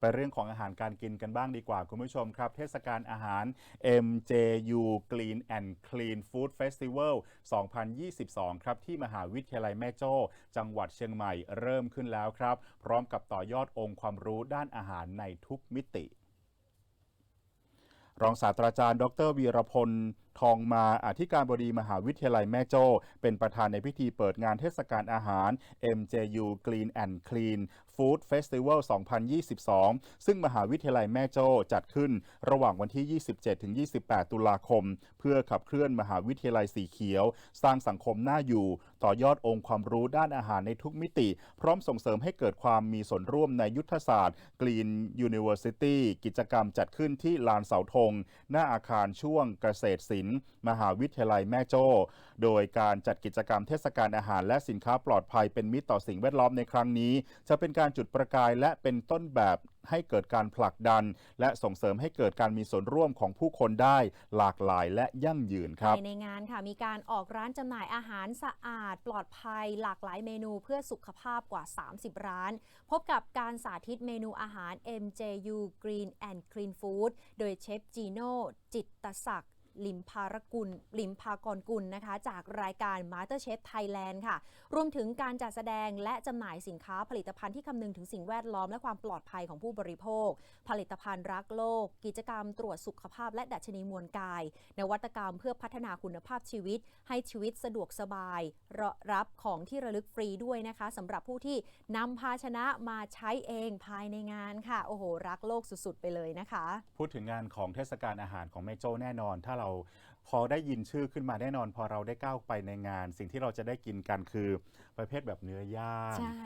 ไปเรื่องของอาหารการกินกันบ้างดีกว่าคุณผู้ชมครับ เทศกาลอาหาร MJU Clean and Clean Food Festival 2022 ครับ ที่มหาวิทยาลัยแม่โจ้จังหวัดเชียงใหม่เริ่มขึ้นแล้วครับ พร้อมกับต่อยอดองค์ความรู้ด้านอาหารในทุกมิติ รองศาสตราจารย์ ดรวีรพล ทองมาอธิการบดีมหาวิทยาลัยแม่โจ้ เป็นประธานในพิธีเปิดงานเทศกาลอาหาร MJU Clean and Clean Food Festival 2022 ซึ่งมหาวิทยาลัยแม่โจ้จัดขึ้นระหว่างวันที่ 27-28 ตุลาคม เพื่อขับเคลื่อนมหาวิทยาลัยสีเขียว สร้างสังคมน่าอยู่ ต่อยอดองค์ความรู้ด้านอาหารในทุกมิติ พร้อมส่งเสริมให้เกิดความมีส่วนร่วมในยุทธศาสตร์ Green University กิจกรรมจัดขึ้นที่ลานเสาธง หน้าอาคารช่วงเกษตรศิลป์มหาวิทยาลัยแม่โจ้ โดยการจัดกิจกรรมเทศกาลอาหารและสินค้าปลอดภัยเป็นมิตรต่อสิ่งแวดล้อมในครั้งนี้ จะเป็นการจุดประกายและเป็นต้นแบบให้เกิดการผลักดัน และส่งเสริมให้เกิดการมีส่วนร่วมของผู้คนได้หลากหลายและยั่งยืนครับภายในงานค่ะมีการออกร้านจำหน่ายอาหารสะอาด ปลอดภัย หลากหลายเมนูเพื่อสุขภาพกว่า 30 ร้าน พบกับการสาธิตเมนูอาหาร MJU Green and Clean Food โดยเชฟจีโน่จิตตศักดิ์ ลิมพารกุลลิมพากรกุลนะคะ จากรายการ MasterChef Thailand ค่ะ รวมถึงการจัดแสดงและจำหน่ายสินค้าผลิตภัณฑ์ที่คำนึงถึงสิ่งแวดล้อมและความปลอดภัยของผู้บริโภค ผลิตภัณฑ์รักโลก กิจกรรมตรวจสุขภาพและดัชนีมวลกาย นวัตกรรมเพื่อพัฒนาคุณภาพชีวิต ให้ชีวิตสะดวกสบายรรับของที่ระลึกฟรีด้วยนะคะสำหรับผู้ที่นำภาชนะมาใช้เองภายในงานค่ะ โอ้โห รักโลกสุดๆ ไปเลยนะคะ พูดถึงงานของเทศกาลอาหารของแม่โจ้แน่นอน ถ้าเราพอได้ยินชื่อขึ้นมาแน่นอน พอเราได้ก้าวไปในงาน สิ่งที่เราจะได้กินกันคือประเภทแบบเนื้อย่าง ใช่